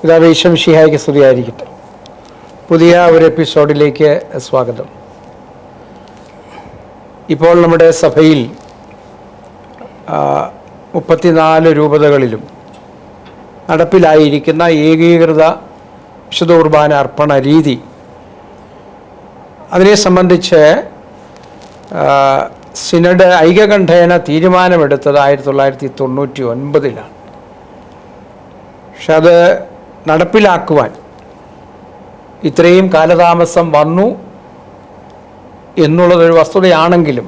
പിതാവ് ഈശംഷിഹായ്ക്ക് സ്തുതിയായിരിക്കട്ടെ. പുതിയ ഒരു എപ്പിസോഡിലേക്ക് സ്വാഗതം. ഇപ്പോൾ നമ്മുടെ സഭയിൽ മുപ്പത്തിനാല് രൂപതകളിലും നടപ്പിലായിരിക്കുന്ന ഏകീകൃത വിശുദ്ധ കുർബാന അർപ്പണ രീതി. അതിനെ സംബന്ധിച്ച് സിനഡ് ഐകകണ്ഠേന തീരുമാനമെടുത്തത് ആയിരത്തി തൊള്ളായിരത്തി തൊണ്ണൂറ്റി ഒൻപതിലാണ്. പക്ഷെ അത് നടപ്പിലാക്കുവാൻ ഇത്രയും കാലതാമസം വന്നു എന്നുള്ളതൊരു വസ്തുതയാണെങ്കിലും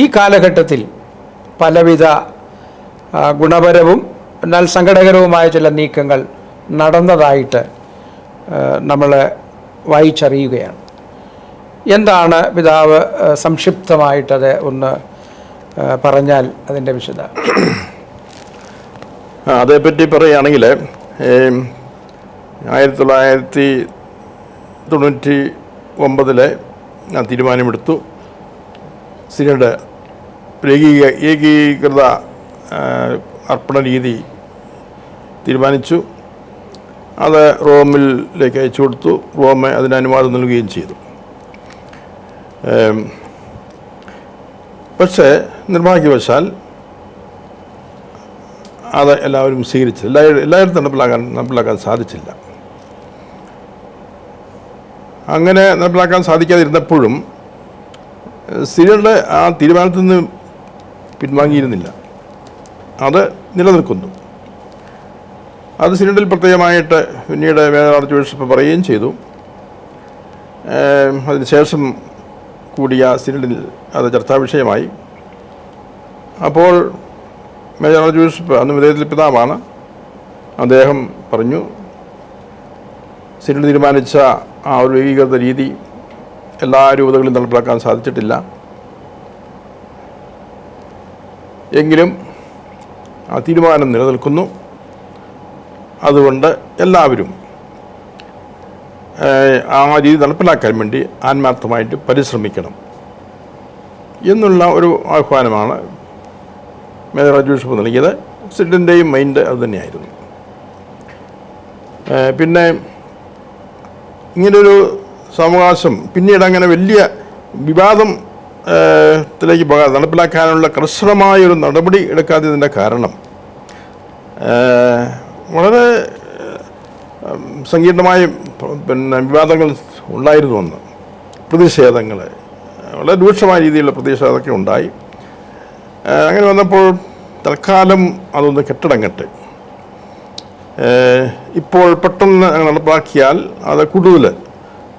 ഈ കാലഘട്ടത്തിൽ പലവിധ ഗുണപരവും എന്നാൽ സങ്കടകരവുമായ ചില നീക്കങ്ങൾ നടന്നതായിട്ട് നമ്മൾ വായിച്ചറിയുകയാണ്. എന്താണ് പിതാവ് സംക്ഷിപ്തമായിട്ടത് ഒന്ന് പറഞ്ഞാൽ അതിന്റെ വിശദ. അതേപ്പറ്റി പറയുകയാണെങ്കിൽ ആയിരത്തി തൊള്ളായിരത്തി തൊണ്ണൂറ്റി ഒമ്പതിലെ ഞാൻ തീരുമാനമെടുത്തു. ഒരു ഏകീക ഏകീകൃത അർപ്പണ രീതി തീരുമാനിച്ചു. അത് റോമിലേക്ക് അയച്ചു കൊടുത്തു. റോമെ അതിന് അനുവാദം നൽകുകയും ചെയ്തു. പക്ഷേ നിർഭാഗ്യവശാൽ അത് എല്ലാവരും സ്വീകരിച്ചു എല്ലാ എല്ലായിടത്തും നടപ്പിലാക്കാൻ നടപ്പിലാക്കാൻ സാധിച്ചില്ല. അങ്ങനെ നടപ്പിലാക്കാൻ സാധിക്കാതിരുന്നപ്പോഴും സ്ത്രീകളുടെ ആ തീരുമാനത്തിൽ നിന്ന് പിൻവാങ്ങിയിരുന്നില്ല. അത് നിലനിൽക്കുന്നു. അത് സിനഡിൽ പ്രത്യേകമായിട്ട് പിന്നീട് വേദാർത്ഥ ബിഷപ്പ് പറയുകയും ചെയ്തു. അതിനുശേഷം കൂടിയ സിനഡിൽ അത് ചർച്ചാ വിഷയമായി അപ്പോൾ മേജർ ബിഷപ്പ് അന്ന് വിധേയത്തിൽ പിതാവാണ്. അദ്ദേഹം പറഞ്ഞു സിനിമ തീരുമാനിച്ച ആ ഒരു ഏകീകൃത രീതി എല്ലാ രൂപതകളിലും നടപ്പിലാക്കാൻ സാധിച്ചിട്ടില്ല. എങ്കിലും ആ തീരുമാനം നിലനിൽക്കുന്നു. അതുകൊണ്ട് എല്ലാവരും ആ രീതി നടപ്പിലാക്കാൻ വേണ്ടി ആത്മാർത്ഥമായിട്ട് പരിശ്രമിക്കണം എന്നുള്ള ഒരു ആഹ്വാനമാണ് മേജർ രാജു ബിഷപ്പ് നൽകിയത് സിഡിന്റെയും മൈൻഡ് അത് തന്നെയായിരുന്നു. പിന്നെ ഇങ്ങനൊരു സാവകാശം പിന്നീട് അങ്ങനെ വലിയ വിവാദം ത്തിലേക്ക് പോകാതെ നടപ്പിലാക്കാനുള്ള കർശനമായൊരു നടപടി എടുക്കാത്തതിന്റെ കാരണം വളരെ സങ്കീർണമായ പിന്നെ വിവാദങ്ങൾ ഉണ്ടായിരുന്നു അന്ന് പ്രതിഷേധങ്ങൾ വളരെ രൂക്ഷമായ രീതിയിലുള്ള പ്രതിഷേധമൊക്കെ ഉണ്ടായി. അങ്ങനെ വന്നപ്പോൾ തൽക്കാലം അതൊന്ന് കെട്ടടങ്ങട്ടെ. ഇപ്പോൾ പെട്ടെന്ന് നടപ്പാക്കിയാൽ അത് കൂടുതൽ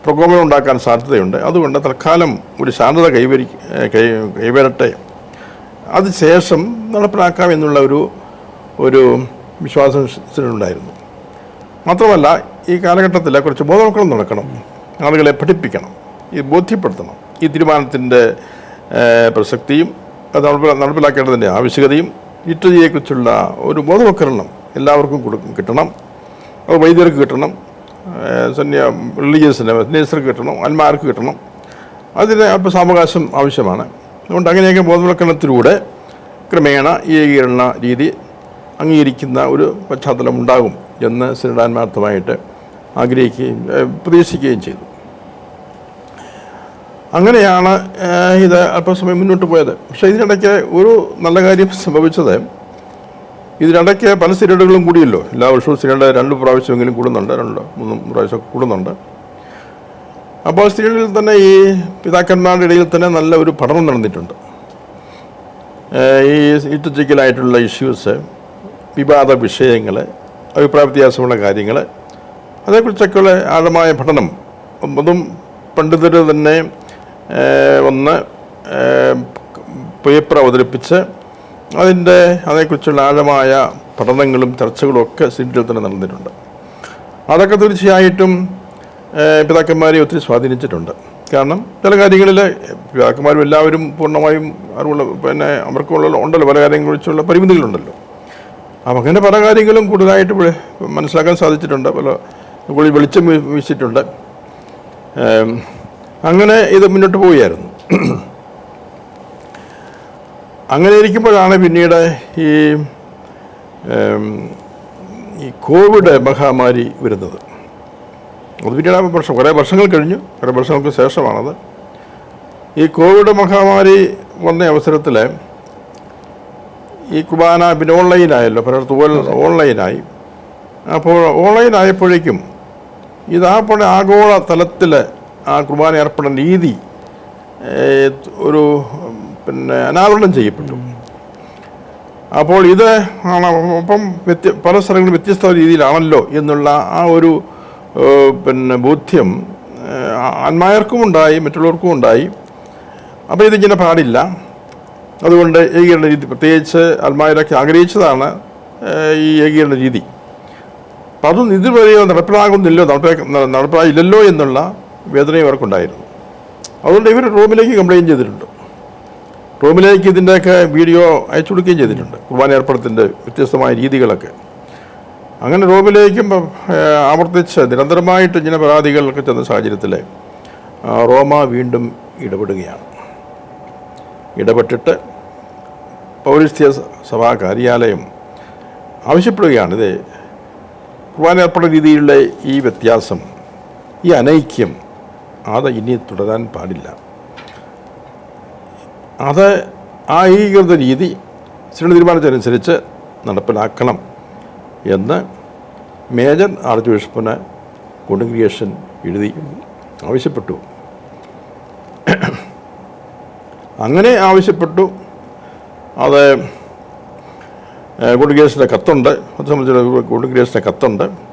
പ്രകോപനം ഉണ്ടാക്കാൻ സാധ്യതയുണ്ട്. അതുകൊണ്ട് തൽക്കാലം ഒരു ശാന്തത കൈവരി കൈ കൈവരട്ടെ. അതിനുശേഷം നടപ്പിലാക്കാം എന്നുള്ള ഒരു ഒരു വിശ്വാസം ഉണ്ടായിരുന്നു മാത്രമല്ല ഈ കാലഘട്ടത്തിൽ കുറച്ച് ബോധവൽക്കരണം നടക്കണം. ആളുകളെ പഠിപ്പിക്കണം. ഇത് ബോധ്യപ്പെടുത്തണം. ഈ തീരുമാനത്തിന്റെ പ്രസക്തിയും നടപ്പിലാക്കേണ്ടതിന്റെ ആവശ്യകതയും ലിറ്ററേച്ചറിയെക്കുറിച്ചുള്ള ഒരു ബോധവൽക്കരണം എല്ലാവർക്കും കൊടുക്കും കിട്ടണം. അത് വൈദ്യർക്ക് കിട്ടണം സന്യ റിലീജിയസിന് നേഴ്സർക്ക് കിട്ടണം അന്മാർക്ക് കിട്ടണം. അതിന് അല്പം സാവകാശം ആവശ്യമാണ്. അതുകൊണ്ട് അങ്ങനെയൊക്കെ ബോധവൽക്കരണത്തിലൂടെ ക്രമേണ ഈ ഏകീകരണ രീതി അംഗീകരിക്കുന്ന ഒരു പശ്ചാത്തലം ഉണ്ടാകും എന്ന് സിനിഡാന്മാർത്ഥമായിട്ട് ആഗ്രഹിക്കുകയും പ്രതീക്ഷിക്കുകയും ചെയ്തു. അങ്ങനെയാണ് ഇത് അല്പസമയം മുന്നോട്ട് പോയത്. പക്ഷേ ഇതിനിടയ്ക്ക് ഒരു നല്ല കാര്യം സംഭവിച്ചത്. ഇതിനിടയ്ക്ക് പല സിനഡുകളും കൂടിയല്ലോ. എല്ലാ വർഷവും സിനഡ് രണ്ട് പ്രാവശ്യമെങ്കിലും കൂടുന്നുണ്ട്. രണ്ട് മൂന്ന് പ്രാവശ്യം കൂടുന്നുണ്ട്. അപ്പോൾ സ്ത്രീകളിൽ തന്നെ ഈ പിതാക്കന്മാരുടെ ഇടയിൽ തന്നെ നല്ല ഒരു പഠനം നടന്നിട്ടുണ്ട്. ഈ ഇറ്റിക്കലായിട്ടുള്ള ഇഷ്യൂസ് വിവാദ വിഷയങ്ങൾ അഭിപ്രായ വ്യത്യാസമുള്ള കാര്യങ്ങൾ അതേക്കുറിച്ചൊക്കെയുള്ള ആഴമായ പഠനം. അതും പണ്ഡിതർ തന്നെ ഒന്ന് പേപ്പർ അവതരിപ്പിച്ച് അതിന്റെ അതേക്കുറിച്ചുള്ള ആഴമായ പഠനങ്ങളും ചർച്ചകളും ഒക്കെ സിൻഡിൽ തന്നെ നടന്നിട്ടുണ്ട്. അതൊക്കെ തീർച്ചയായിട്ടും പിതാക്കന്മാരെ ഒത്തിരി സ്വാധീനിച്ചിട്ടുണ്ട്. കാരണം ചില കാര്യങ്ങളിൽ പിതാക്കന്മാരും എല്ലാവരും പൂർണമായും അറിവുള്ള പിന്നെ അവർക്കുള്ള ഉണ്ടല്ലോ പല കാര്യങ്ങളെക്കുറിച്ചുള്ള പരിമിതികളുണ്ടല്ലോ. അപ്പം അങ്ങനെ പല കാര്യങ്ങളും കൂടുതലായിട്ട് മനസ്സിലാക്കാൻ സാധിച്ചിട്ടുണ്ട്. പല വെളിച്ചം വീ- വീശിയിട്ടുണ്ട്. ഏം, അങ്ങനെ ഇത് മുന്നോട്ട് പോവുകയായിരുന്നു. അങ്ങനെ ഇരിക്കുമ്പോഴാണ് പിന്നീട് ഈ ഈ കോവിഡ് മഹാമാരി വരുന്നത്. അത് പിന്നീട് വർഷം കുറേ വർഷങ്ങൾ കഴിഞ്ഞു. കുറേ വർഷങ്ങൾക്ക് ശേഷമാണത്. ഈ കോവിഡ് മഹാമാരി വന്ന അവസരത്തിൽ ഈ കുബാന പിന്നെ ഓൺലൈനായല്ലോ. പലയിടത്ത് ഓൺ- ഓൺലൈനായി. അപ്പോൾ ഓൺലൈനായപ്പോഴേക്കും ഇത് ആ പോലെ ആഗോള തലത്തിൽ ആ കുർബാന ഏർപ്പെടുന്ന രീതി ഒരു പിന്നെ അനാവരണം ചെയ്യപ്പെട്ടു. അപ്പോൾ ഇത് അപ്പം വ്യത്യ പല സ്ഥലങ്ങളും വ്യത്യസ്ത രീതിയിലാണല്ലോ എന്നുള്ള ആ ഒരു പിന്നെ ബോധ്യം ആന്മാർക്കും ഉണ്ടായി മറ്റുള്ളവർക്കും ഉണ്ടായി. അപ്പോൾ ഇതിങ്ങനെ പാടില്ല. അതുകൊണ്ട് ഏകീകരണ രീതി പ്രത്യേകിച്ച് അൽമായരൊക്കെ ആഗ്രഹിച്ചതാണ് ഈ ഏകീകരണ രീതി. അപ്പം അതൊന്നും ഇതുവരെയോ നടപ്പിലാകുന്നില്ലോ നടപ്പിലാ നടപ്പിലായില്ലല്ലോ എന്നുള്ള വേദനയും അവർക്കുണ്ടായിരുന്നു. അതുകൊണ്ട് ഇവർ റൂമിലേക്ക് കംപ്ലയിന്റ് ചെയ്തിട്ടുണ്ട്. റൂമിലേക്ക് ഇതിന്റെയൊക്കെ വീഡിയോ അയച്ചു കൊടുക്കുകയും ചെയ്തിട്ടുണ്ട്. കുർബാന ഏർപ്പെടുത്തിന്റെ വ്യത്യസ്തമായ രീതികളൊക്കെ. അങ്ങനെ റോമിലേക്കും ആവർത്തിച്ച് നിരന്തരമായിട്ട് ഇങ്ങനെ പരാതികളൊക്കെ ചെന്ന സാഹചര്യത്തിൽ റോമ വീണ്ടും ഇടപെടുകയാണ്. ഇടപെട്ടിട്ട് പൗരസ്ത്യ സഭാ കാര്യാലയം ആവശ്യപ്പെടുകയാണ്. ഇത് കുർബാന ഏർപ്പെടുന്ന രീതിയിലുള്ള ഈ വ്യത്യാസം ഈ അനൈക്യം അത് ഇനി തുടരാൻ പാടില്ല. അത് ആ ഏകീകൃത രീതി ശ്രീ തീരുമാനിച്ചതനുസരിച്ച് നടപ്പിലാക്കണം എന്ന് മേജർ ആർച്ച് ബിഷപ്പിന് കോൺഗ്രിഗേഷൻ എഴുതി ആവശ്യപ്പെട്ടു. അങ്ങനെ ആവശ്യപ്പെട്ടു. അത് കോൺഗ്രിഗേഷന്റെ കത്തുണ്ട്. അത് സംബന്ധിച്ച് കോൺഗ്രിഗേഷന്റെ കത്തുണ്ട്.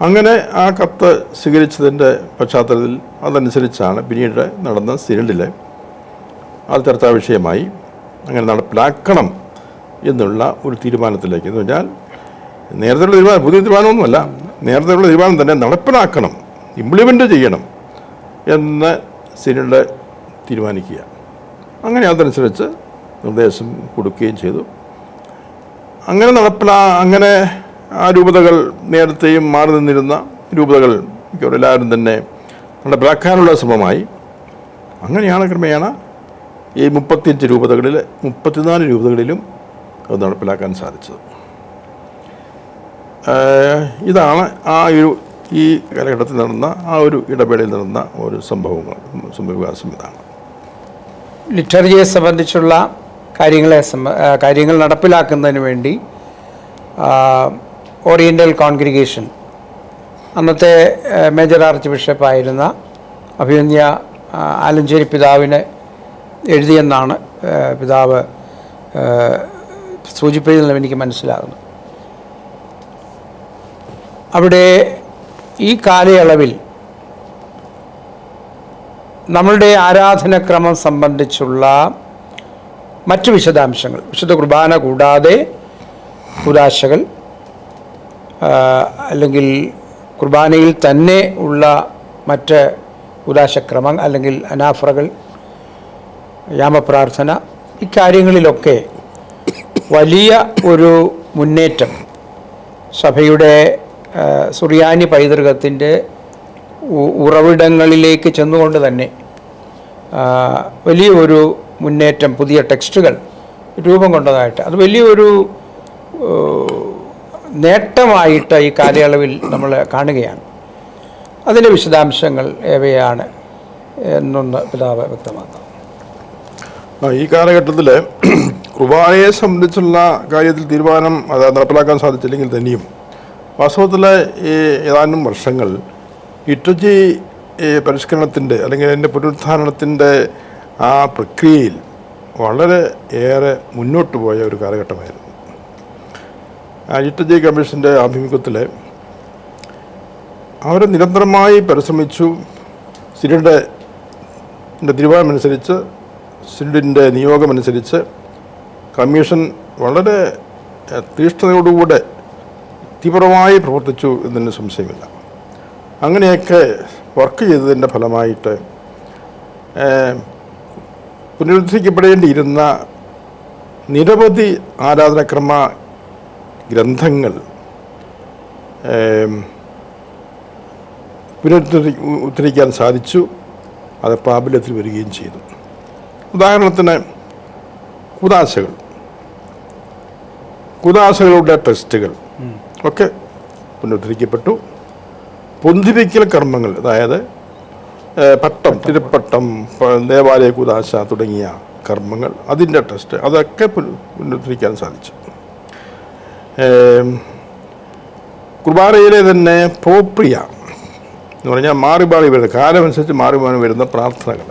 അങ്ങനെ ആ കത്ത് സ്വീകരിച്ചതിന്റെ പശ്ചാത്തലത്തിൽ അതനുസരിച്ചാണ് പിന്നീട് നടന്ന സിനഡിലെ അത് ചർച്ചാ വിഷയമായി അങ്ങനെ നടപ്പിലാക്കണം എന്നുള്ള ഒരു തീരുമാനത്തിലേക്ക് എന്ന് പറഞ്ഞാൽ നേരത്തെയുള്ള തീരുമാനം പുതിയ തീരുമാനമൊന്നുമല്ല. നേരത്തെയുള്ള തീരുമാനം തന്നെ നടപ്പിലാക്കണം ഇംപ്ലിമെന്റ് ചെയ്യണം എന്ന് സിനഡ് തീരുമാനിക്കുക. അങ്ങനെ അതനുസരിച്ച് നിർദ്ദേശം കൊടുക്കുകയും ചെയ്തു. അങ്ങനെ നടപ്പിലാ അങ്ങനെ ആ രൂപതകൾ നേരത്തെയും മാറി നിന്നിരുന്ന രൂപതകൾ മിക്കവാറും എല്ലാവരും തന്നെ നടപ്പിലാക്കാനുള്ള ശ്രമമായി. അങ്ങനെയാണ് ക്രമേണ ഈ മുപ്പത്തിയഞ്ച് രൂപതകളിൽ മുപ്പത്തിനാല് രൂപതകളിലും അത് നടപ്പിലാക്കാൻ സാധിച്ചത്. ഇതാണ് ആ ഒരു ഈ കാലഘട്ടത്തിൽ നടന്ന ആ ഒരു ഇടവേളയിൽ നടന്ന ഒരു സംഭവങ്ങൾ സംഭവവികാസം ഇതാണ്. ലിറ്ററിയെ സംബന്ധിച്ചുള്ള കാര്യങ്ങളെ കാര്യങ്ങൾ നടപ്പിലാക്കുന്നതിന് വേണ്ടി ഓറിയന്റൽ കോൺഗ്രിഗേഷൻ അന്നത്തെ മേജർ ആർച്ച് ബിഷപ്പായിരുന്ന അഭിമന്യ ആലഞ്ചേരി പിതാവിന് എഴുതിയെന്നാണ് പിതാവ് സൂചിപ്പിച്ചതെന്ന് എനിക്ക് മനസ്സിലാകുന്നു. അവിടെ ഈ കാലയളവിൽ നമ്മളുടെ ആരാധനക്രമം സംബന്ധിച്ചുള്ള മറ്റു വിശദാംശങ്ങൾ വിശുദ്ധ കുർബാന കൂടാതെ കുരാശകൾ അല്ലെങ്കിൽ കുർബാനയിൽ തന്നെ ഉള്ള മറ്റ് ഉദാശക്രമം അല്ലെങ്കിൽ അനാഫറകൾ യാമപ്രാർത്ഥന ഇക്കാര്യങ്ങളിലൊക്കെ വലിയ ഒരു മുന്നേറ്റം സഭയുടെ സുറിയാനി പൈതൃകത്തിന്റെ ഉറവിടങ്ങളിലേക്ക് ചെന്നുകൊണ്ട് തന്നെ വലിയൊരു മുന്നേറ്റം പുതിയ ടെക്സ്റ്റുകൾ രൂപം കൊണ്ടതായിട്ട്. അത് വലിയൊരു നേട്ടമായിട്ട് ഈ കാലയളവിൽ നമ്മൾ കാണുകയാണ്. അതിന്റെ വിശദാംശങ്ങൾ ഏവയാണ് എന്നൊന്ന് പിതാവ് വ്യക്തമാക്കാം. ഈ കാലഘട്ടത്തിൽ കുർബാനയെ സംബന്ധിച്ചുള്ള കാര്യത്തിൽ തീരുമാനം അത് നടപ്പിലാക്കാൻ സാധിച്ചില്ലെങ്കിൽ തന്നെയും വാസ്തവത്തിൽ ഈ ഏതാനും വർഷങ്ങൾ ഇറ്റജി പരിഷ്കരണത്തിന്റെ അല്ലെങ്കിൽ അതിന്റെ പുനരുദ്ധാരണത്തിന്റെ ആ പ്രക്രിയയിൽ വളരെ ഏറെ മുന്നോട്ട് പോയ ഒരു കാലഘട്ടമായിരുന്നു. ആ ജെ കമ്മീഷന്റെ ആഭിമുഖ്യത്തിൽ അവർ നിരന്തരമായി പരിശ്രമിച്ചു. സിരിയുടെ തീരുമാനമനുസരിച്ച് സിൻഡിന്റെ നിയോഗമനുസരിച്ച് കമ്മീഷൻ വളരെ തീഷ്ണതയോടുകൂടെ തീവ്രമായി പ്രവർത്തിച്ചു എന്നതിന് സംശയമില്ല. അങ്ങനെയൊക്കെ വർക്ക് ചെയ്തതിന്റെ ഫലമായിട്ട് പുനരുദ്ധരിക്കപ്പെടേണ്ടിയിരുന്ന നിരവധി ആരാധനക്രമ ഗ്രന്ഥങ്ങൾ. പുനരുദ്ധരി ഉദ്ധരിക്കാൻ സാധിച്ചു. അത് പ്രാബല്യത്തിൽ വരികയും ചെയ്തു. ഉദാഹരണത്തിന് കുദാശകൾ. കുദാശകളുടെ ടെസ്റ്റുകൾ ഒക്കെ പുനരുദ്ധരിക്കപ്പെട്ടു. പൊന്തിപ്പിക്കൽ കർമ്മങ്ങൾ അതായത് പട്ടം തിരുപ്പട്ടം ദേവാലയ കുദാശ തുടങ്ങിയ കർമ്മങ്ങൾ അതിന്റെ ടെസ്റ്റ് അതൊക്കെ പുന- പുനരുദ്ധരിക്കാൻ സാധിച്ചു. കുർബാനയിലെ തന്നെ പോപ്രിയ എന്ന് പറഞ്ഞാൽ മാറി മാറി വരുന്ന കാലമനുസരിച്ച് മാറി മാറി വരുന്ന പ്രാർത്ഥനകൾ.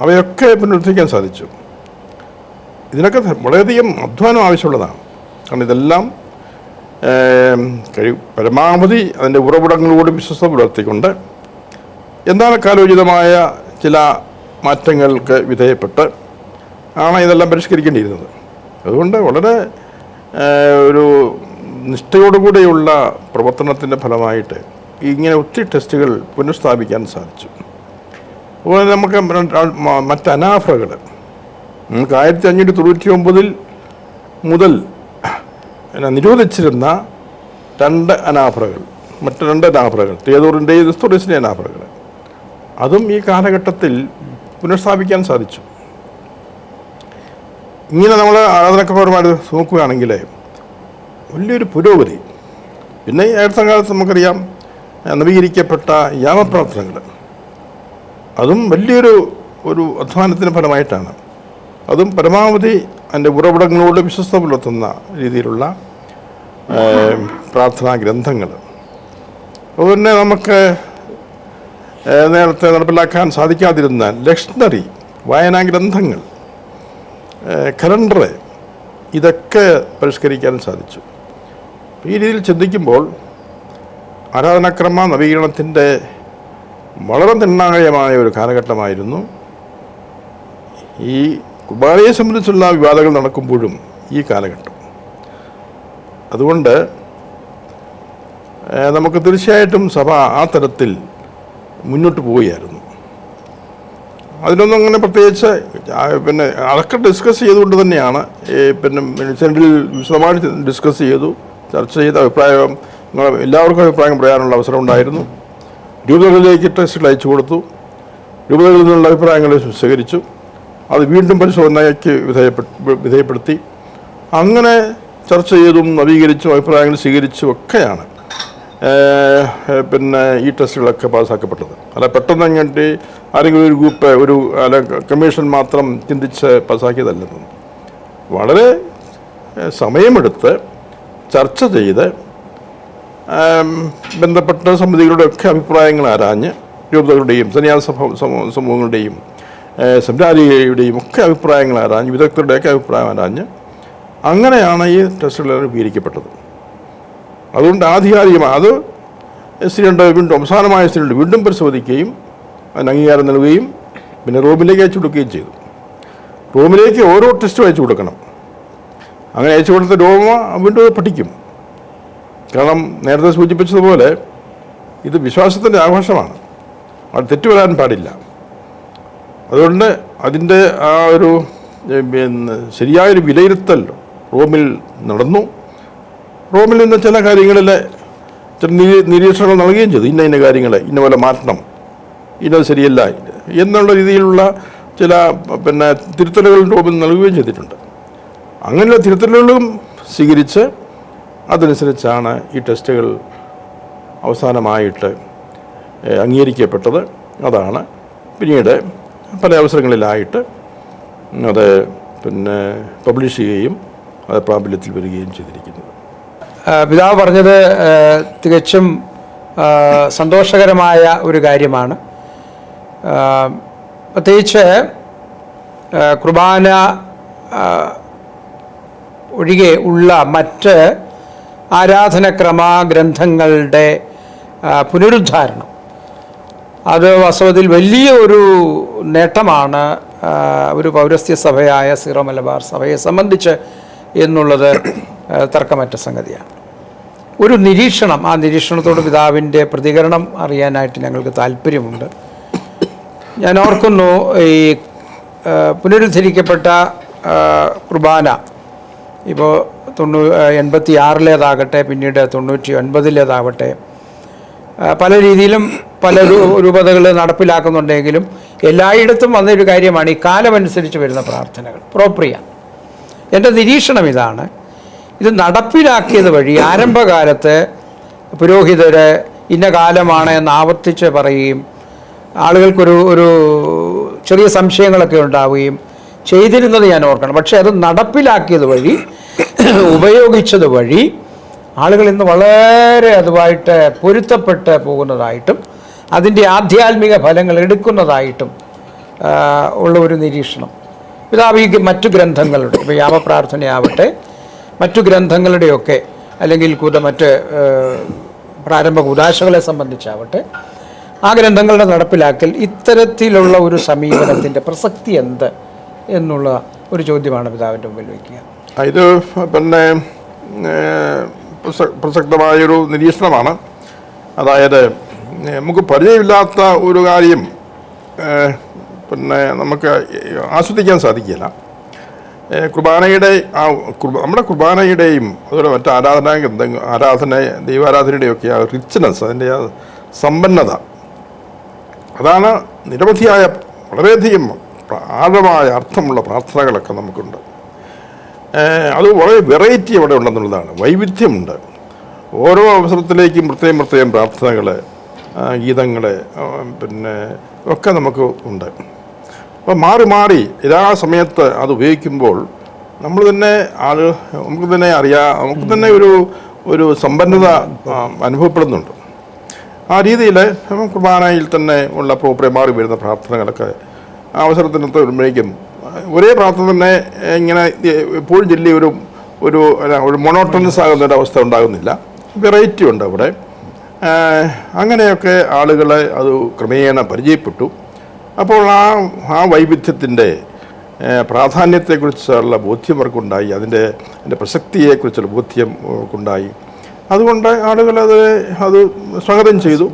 അവയൊക്കെ പുനരുദ്ധരിക്കാൻ സാധിച്ചു. ഇതിനൊക്കെ വളരെയധികം അധ്വാനം ആവശ്യമുള്ളതാണ്. കാരണം ഇതെല്ലാം കഴി പരമാവധി അതിന്റെ ഉറവിടങ്ങളോട് വിശ്വസ്ത പുലർത്തിക്കൊണ്ട് എന്താണ് കാലോചിതമായ ചില മാറ്റങ്ങൾക്ക് വിധേയപ്പെട്ട് ആണ് ഇതെല്ലാം പരിഷ്കരിക്കേണ്ടിയിരുന്നത്. അതുകൊണ്ട് വളരെ ഒരു നിഷ്ഠയോടുകൂടിയുള്ള പ്രവർത്തനത്തിന്റെ ഫലമായിട്ട് ഇങ്ങനെ ഒത്തിരി ടെസ്റ്റുകൾ പുനഃസ്ഥാപിക്കാൻ സാധിച്ചു. അതുപോലെ നമുക്ക് മറ്റ് അനാഫകൾ. നമുക്ക് ആയിരത്തി അഞ്ഞൂറ്റി തൊണ്ണൂറ്റി ഒമ്പതിൽ മുതൽ നിരോധിച്ചിരുന്ന രണ്ട് അനാഫറകൾ മറ്റ് രണ്ട് അനാഫറകൾ തേതൂറിന്റെയും ക്രിസ്തുറസിന്റെ അനാഫറകൾ. അതും ഈ കാലഘട്ടത്തിൽ പുനഃസ്ഥാപിക്കാൻ സാധിച്ചു. ഇങ്ങനെ നമ്മൾ ആരാധനക്കപരമായിട്ട് നോക്കുകയാണെങ്കിൽ വലിയൊരു പുരോഗതി. പിന്നെ ഈ അടുത്ത കാലത്ത് നമുക്കറിയാം നവീകരിക്കപ്പെട്ട യാമപ്രാർത്ഥനകൾ അതും വലിയൊരു ഒരു അധ്വാനത്തിന്റെ ഫലമായിട്ടാണ്. അതും പരമാവധി അതിന്റെ ഉറവിടങ്ങളോട് വിശ്വസ്ത പുലർത്തുന്ന രീതിയിലുള്ള പ്രാർത്ഥനാ ഗ്രന്ഥങ്ങൾ അതുപോലെ തന്നെ നമുക്ക് നേരത്തെ നടപ്പിലാക്കാൻ സാധിക്കാതിരുന്ന ലക്ഷണറി വായനാ ഗ്രന്ഥങ്ങൾ കലണ്ടർ ഇതൊക്കെ പരിഷ്കരിക്കാനും സാധിച്ചു. ഈ രീതിയിൽ ചിന്തിക്കുമ്പോൾ ആരാധനാക്രമ നവീകരണത്തിന്റെ വളരെ നിർണായകമായ ഒരു കാലഘട്ടമായിരുന്നു. ഈ കുർബാനയെ സംബന്ധിച്ചുള്ള വിവാദങ്ങൾ നടക്കുമ്പോഴും ഈ കാലഘട്ടം. അതുകൊണ്ട് നമുക്ക് തീർച്ചയായിട്ടും സഭ ആ തരത്തിൽ മുന്നോട്ട് പോവുകയായിരുന്നു. അതിനൊന്നും അങ്ങനെ പ്രത്യേകിച്ച് പിന്നെ അതൊക്കെ ഡിസ്കസ് ചെയ്തുകൊണ്ട് തന്നെയാണ്. പിന്നെ സെൻട്രൽ വിശദമായിട്ട് ഡിസ്കസ് ചെയ്തു ചർച്ച ചെയ്ത അഭിപ്രായം എല്ലാവർക്കും അഭിപ്രായം പറയാനുള്ള അവസരം ഉണ്ടായിരുന്നു. രൂപതകളിലേക്ക് ടെസ്റ്റുകൾ അയച്ചു കൊടുത്തു. രൂപതകളിൽ നിന്നുള്ള അഭിപ്രായങ്ങൾ സ്വീകരിച്ചു അത് വീണ്ടും പരിശോധനയ്ക്ക് വിധേയപ്പെടുത്തി. അങ്ങനെ ചർച്ച ചെയ്തും നവീകരിച്ചും അഭിപ്രായങ്ങൾ സ്വീകരിച്ചും ഒക്കെയാണ്. പിന്നെ ഈ ടെസ്റ്റുകളൊക്കെ പാസ്സാക്കപ്പെട്ടത് അല്ല പെട്ടെന്ന് അങ്ങോട്ട് ആരെങ്കിലും ഒരു ഗ്രൂപ്പ് ഒരു അല്ല കമ്മീഷൻ മാത്രം ചിന്തിച്ച് പാസ്സാക്കിയതല്ലെന്ന് വളരെ സമയമെടുത്ത് ചർച്ച ചെയ്ത് ബന്ധപ്പെട്ട സമിതികളുടെ ഒക്കെ അഭിപ്രായങ്ങൾ ആരാഞ്ഞ് രൂപതകളുടെയും സന്യാസ സമൂ- സമൂ- സമൂഹങ്ങളുടെയും ഏഹ്, ഒക്കെ അഭിപ്രായങ്ങൾ ആരാഞ്ഞ് വിദഗ്ധരുടെയൊക്കെ അഭിപ്രായം ആരാഞ്ഞ് അങ്ങനെയാണ് ഈ ടെസ്റ്റുകൾ രൂപീകരിക്കപ്പെട്ടത് അതുകൊണ്ട് ആധികാരികമായി അത് എസ്റ്റിനുണ്ട് വീണ്ടും അവസാനമായ എസ്റ്റിനുണ്ട് വീണ്ടും പരിശോധിക്കുകയും അതിന് അംഗീകാരം നൽകുകയും പിന്നെ റോമിലേക്ക് അയച്ചു കൊടുക്കുകയും ചെയ്തു. റോമിലേക്ക് ഓരോ ടെസ്റ്റും അയച്ചു കൊടുക്കണം. അങ്ങനെ അയച്ചു കൊടുത്ത രോമ വീണ്ടും പഠിക്കും. കാരണം നേരത്തെ സൂചിപ്പിച്ചതുപോലെ ഇത് വിശ്വാസത്തിന്റെ ആഘോഷമാണ്. അത് തെറ്റ് വരാൻ പാടില്ല. അതുകൊണ്ട് അതിന്റെ ആ ഒരു പിന്നെ ശരിയായൊരു വിലയിരുത്തൽ റോമിൽ നടന്നു. റോമിൽ നിന്ന് ചില കാര്യങ്ങളിൽ ചില നിരീ- നിരീക്ഷണങ്ങൾ നൽകുകയും ചെയ്തു. ഇന്ന ഇന്ന കാര്യങ്ങൾ ഇന്ന പോലെ മാറ്റണം ഇന്നത് ശരിയല്ല എന്നുള്ള രീതിയിലുള്ള ചില പിന്നെ തിരുത്തലുകൾ റോമിൽ നൽകുകയും ചെയ്തിട്ടുണ്ട്. അങ്ങനെയുള്ള തിരുത്തലുകളും സ്വീകരിച്ച് അതനുസരിച്ചാണ് ഈ ടെസ്റ്റുകൾ അവസാനമായിട്ട് അംഗീകരിക്കപ്പെട്ടത്. അതാണ് പിന്നീട് പല അവസരങ്ങളിലായിട്ട് അത് പിന്നെ പബ്ലിഷ് ചെയ്യുകയും അത് പ്രാബല്യത്തിൽ വരികയും ചെയ്തിരിക്കുന്നത് ആ, പിതാവ് പറഞ്ഞത് തികച്ചും സന്തോഷകരമായ ഒരു കാര്യമാണ്. പ്രത്യേകിച്ച് കുർബാന ഒഴികെ ഉള്ള മറ്റ് ആരാധനക്രമ ഗ്രന്ഥങ്ങളുടെ പുനരുദ്ധാരണം. അത് വാസ്തവത്തിൽ വലിയ ഒരു നേട്ടമാണ് ഒരു പൗരസ്ത്യ സഭയായ സീറോ മലബാർ സഭയെ സംബന്ധിച്ച് എന്നുള്ളത് തർക്കമറ്റ സംഗതിയാണ്. ഒരു നിരീക്ഷണം ആ നിരീക്ഷണത്തോട് പിതാവിന്റെ പ്രതികരണം അറിയാനായിട്ട് ഞങ്ങൾക്ക് താല്പര്യമുണ്ട്. ഞാൻ ഓർക്കുന്നു ഈ പുനരുദ്ധരിക്കപ്പെട്ട കുർബാന ഇപ്പോൾ തൊണ്ണൂ എൺപത്തി ആറിലേതാകട്ടെ പിന്നീട് തൊണ്ണൂറ്റി ഒൻപതിലേതാവട്ടെ ആ, പല രീതിയിലും പല രൂപതകൾ നടപ്പിലാക്കുന്നുണ്ടെങ്കിലും എല്ലായിടത്തും വന്നൊരു കാര്യമാണ് ഈ കാലമനുസരിച്ച് വരുന്ന പ്രാർത്ഥനകൾ പ്രോപ്രിയ. എന്റെ നിരീക്ഷണം ഇതാണ്. ഇത് നടപ്പിലാക്കിയത് വഴി ആരംഭകാലത്ത് പുരോഹിതര് ഇന്ന കാലമാണ് എന്ന് ആവർത്തിച്ച് പറയുകയും ആളുകൾക്കൊരു ഒരു ചെറിയ സംശയങ്ങളൊക്കെ ഉണ്ടാവുകയും ചെയ്തിരുന്നത് ഞാൻ ഓർക്കണം. പക്ഷേ അത് നടപ്പിലാക്കിയത് വഴി ഉപയോഗിച്ചത് വഴി ആളുകൾ ഇന്ന് വളരെ അതുമായിട്ട് പൊരുത്തപ്പെട്ട് പോകുന്നതായിട്ടും അതിന്റെ ആധ്യാത്മിക ഫലങ്ങൾ എടുക്കുന്നതായിട്ടും ഉള്ള ഒരു നിരീക്ഷണം. പിതാവ് ഈ മറ്റു ഗ്രന്ഥങ്ങളുടെ ഇപ്പോൾ യാമപ്രാർത്ഥനയാവട്ടെ മറ്റു ഗ്രന്ഥങ്ങളുടെയൊക്കെ അല്ലെങ്കിൽ കൂത മറ്റ് പ്രാരംഭ കുതാശകളെ സംബന്ധിച്ചാവട്ടെ ആ ഗ്രന്ഥങ്ങളുടെ നടപ്പിലാക്കൽ ഇത്തരത്തിലുള്ള ഒരു സമീപനത്തിന്റെ പ്രസക്തി എന്ത് എന്നുള്ള ഒരു ചോദ്യമാണ് പിതാവിന്റെ മുമ്പിൽ വയ്ക്കുക. ഇത് പിന്നെ പ്രസക്തമായൊരു നിരീക്ഷണമാണ്. അതായത് നമുക്ക് പരിചയമില്ലാത്ത ഒരു കാര്യം പിന്നെ നമുക്ക് ആസ്വദിക്കാൻ സാധിക്കില്ല കുർബാനയുടെ ആ കുർബ നമ്മുടെ കുർബാനയുടെയും അതുപോലെ മറ്റ് ആരാധന ആരാധന ദൈവാരാധനയുടെയും ഒക്കെ ആ റിച്ച്നെസ് അതിന്റെ ആ സമ്പന്നത അതാണ് നിരവധിയായ വളരെയധികം ആഴമായ അർത്ഥമുള്ള പ്രാർത്ഥനകളൊക്കെ നമുക്കുണ്ട്. അത് വളരെ വെറൈറ്റി അവിടെ ഉണ്ടെന്നുള്ളതാണ്. വൈവിധ്യമുണ്ട്. ഓരോ അവസരത്തിലേക്കും പ്രത്യേകം പ്രത്യേകം പ്രാർത്ഥനകൾ ഗീതങ്ങൾ പിന്നെ ഒക്കെ നമുക്ക് ഉണ്ട്. അപ്പോൾ മാറി മാറി ഇതാ സമയത്ത് അത് ഉപയോഗിക്കുമ്പോൾ നമ്മൾ തന്നെ ആൾ നമുക്ക് തന്നെ അറിയാം നമുക്ക് തന്നെ ഒരു ഒരു സമ്പന്നത അനുഭവപ്പെടുന്നുണ്ട്. ആ രീതിയിൽ കുർബാനയിൽ തന്നെ ഉള്ള പ്രോപ്പറെ മാറി വരുന്ന പ്രാർത്ഥനകളൊക്കെ ആ അവസരത്തിനകത്ത് വരുമ്പോഴേക്കും ഒരേ പ്രാർത്ഥന തന്നെ ഇങ്ങനെ എപ്പോഴും ചൊല്ലി ഒരു ഒരു ഒരു ആകുന്ന ഒരു അവസ്ഥ ഉണ്ടാകുന്നില്ല. വെറൈറ്റി ഉണ്ട് അവിടെ. അങ്ങനെയൊക്കെ ആളുകളെ അത് ക്രമേണ പരിചയപ്പെട്ടു. അപ്പോൾ ആ ആ വൈവിധ്യത്തിന്റെ പ്രാധാന്യത്തെക്കുറിച്ചുള്ള ബോധ്യം അവർക്കുണ്ടായി. അതിന്റെ അതിന്റെ പ്രസക്തിയെക്കുറിച്ചുള്ള ബോധ്യം ഉണ്ടായി അതുകൊണ്ട് ആളുകൾ അത് അത് സ്വാഗതം ചെയ്തു.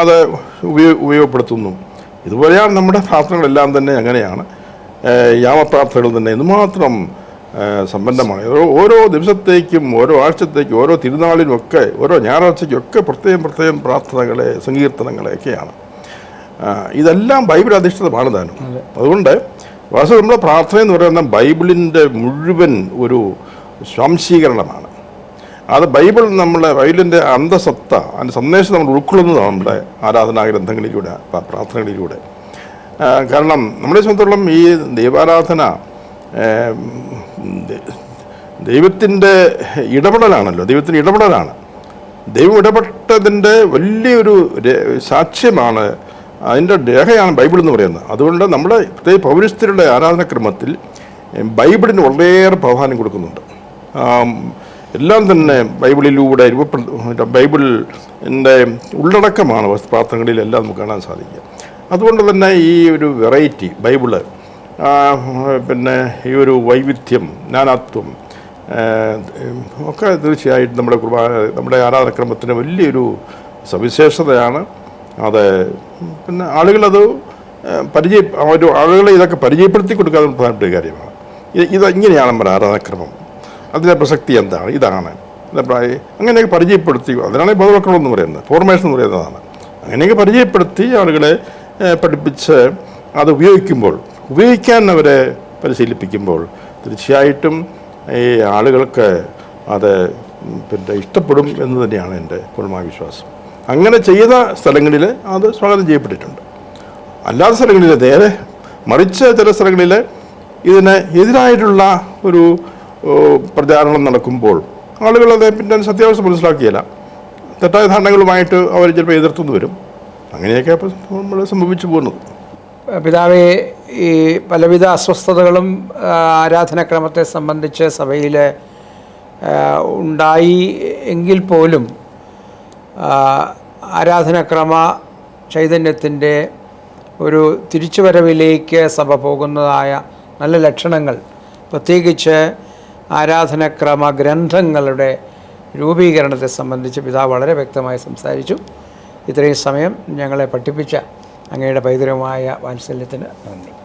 അത് ഉപയോ ഉപയോഗപ്പെടുത്തുന്നു. ഇതുപോലെയാണ് നമ്മുടെ പ്രാർത്ഥനകളെല്ലാം തന്നെ അങ്ങനെയാണ്. യാമപ്രാർത്ഥനകൾ തന്നെ എന്തുമാത്രം സമ്പന്നമാണ്. ഓരോ ദിവസത്തേക്കും ഓരോ ആഴ്ചത്തേക്കും ഓരോ തിരുനാളിനുമൊക്കെ ഓരോ ഞായറാഴ്ചയ്ക്കും ഒക്കെ പ്രത്യേകം പ്രത്യേകം പ്രാർത്ഥനകളെ സങ്കീർത്തനങ്ങളെയൊക്കെയാണ്. ഇതെല്ലാം ബൈബിൾ അധിഷ്ഠിതമാണ് താനും അതുകൊണ്ട് വാസ്തവ നമ്മുടെ പ്രാർത്ഥന എന്ന് പറയുന്ന ബൈബിളിന്റെ മുഴുവൻ ഒരു സ്വാംശീകരണമാണ്. അത് ബൈബിൾ നമ്മളെ ബൈബിളിന്റെ അന്തസത്ത അതിന്റെ സന്ദേശം നമ്മൾ ഉൾക്കൊള്ളുന്നതാണ് നമ്മുടെ ആരാധനാ ഗ്രന്ഥങ്ങളിലൂടെ പ്ര- പ്രാർത്ഥനകളിലൂടെ. കാരണം നമ്മളെ സംബന്ധിച്ചിടത്തോളം ഈ ദൈവാരാധന ദൈവത്തിന്റെ ഇടപെടലാണല്ലോ ദൈവത്തിന്റെ ഇടപെടലാണ്. ദൈവം ഇടപെട്ടതിന്റെ വലിയൊരു സാക്ഷ്യമാണ് അതിന്റെ രേഖയാണ് ബൈബിൾ എന്ന് പറയുന്നത്. അതുകൊണ്ട് നമ്മുടെ പ്രത്യേകിച്ച് പൗരസ്ത്യരുടെ ആരാധനാക്രമത്തിൽ ബൈബിളിന് വളരെയേറെ പ്രാധാന്യം കൊടുക്കുന്നുണ്ട്. എല്ലാം തന്നെ ബൈബിളിലൂടെ രൂപപ്പെടു ബൈബിളിന്റെ ഉള്ളടക്കമാണ് പ്രാർത്ഥനകളിലെല്ലാം നമുക്ക് കാണാൻ സാധിക്കുക. അതുകൊണ്ട് തന്നെ ഈ ഒരു വെറൈറ്റി ബൈബിൾ പിന്നെ ഈ ഒരു വൈവിധ്യം നാനാത്വം ഒക്കെ തീർച്ചയായിട്ടും നമ്മുടെ കുർബാന നമ്മുടെ ആരാധനക്രമത്തിന് വലിയൊരു സവിശേഷതയാണ്. അത്. പിന്നെ ആളുകളത് പരിചയ ഒരു ആളുകളെ ഇതൊക്കെ പരിചയപ്പെടുത്തി കൊടുക്കാൻ പ്രധാനപ്പെട്ട ഒരു കാര്യമാണ്. ഇത് ഇങ്ങനെയാണ് നമ്മുടെ ആരാധനക്രമം. അതിന്റെ പ്രസക്തി എന്താണ്? ഇതാണ്. പ്രായ- അങ്ങനെയൊക്കെ പരിചയപ്പെടുത്തി അതിനാണ് ബോധവൽക്കരണം എന്ന് പറയുന്നത്. ഫോർമേഷൻ എന്ന് പറയുന്നതാണ്. അങ്ങനെയൊക്കെ പരിചയപ്പെടുത്തി ആളുകളെ പഠിപ്പിച്ച് അത് ഉപയോഗിക്കുമ്പോൾ ഉപയോഗിക്കാൻ അവരെ പരിശീലിപ്പിക്കുമ്പോൾ തീർച്ചയായിട്ടും ഈ ആളുകൾക്ക് അത് പിന്നെ ഇഷ്ടപ്പെടും എന്ന് തന്നെയാണ് എന്റെ പൂർണമായ വിശ്വാസം. അങ്ങനെ ചെയ്ത സ്ഥലങ്ങളിൽ അത് സ്വാഗതം ചെയ്യപ്പെട്ടിട്ടുണ്ട്. അല്ലാത്ത സ്ഥലങ്ങളിൽ നേരെ മറിച്ച് ചില സ്ഥലങ്ങളിൽ ഇതിന് എതിരായിട്ടുള്ള ഒരു പ്രചാരണം നടക്കുമ്പോൾ ആളുകൾ അത് പിന്നെ സത്യാവസ്ഥ മനസ്സിലാക്കിയില്ല തെറ്റായ ധാരണകളുമായിട്ട് അവർ ചിലപ്പോൾ എതിർത്തുനിന്ന് വരും. അങ്ങനെയൊക്കെ നമ്മൾ സംഭവിച്ചു പോകുന്നത് പിതാവെ ഈ പലവിധ അസ്വസ്ഥതകളും ആരാധനാക്രമത്തെ സംബന്ധിച്ച് സഭയിൽ ഉണ്ടായി എങ്കിൽ പോലും ആരാധനാക്രമ ചൈതന്യത്തിന്റെ ഒരു തിരിച്ചുവരവിലേക്ക് സഭ പോകുന്നതായ നല്ല ലക്ഷണങ്ങൾ. പ്രത്യേകിച്ച് ആരാധനക്രമ ഗ്രന്ഥങ്ങളുടെ രൂപീകരണത്തെ സംബന്ധിച്ച് പിതാവ് വളരെ വ്യക്തമായി സംസാരിച്ചു. ഇത്രയും സമയം ഞങ്ങളെ പഠിപ്പിച്ച അങ്ങയുടെ പൈതൃകമായ വാത്സല്യത്തിന് നന്ദി.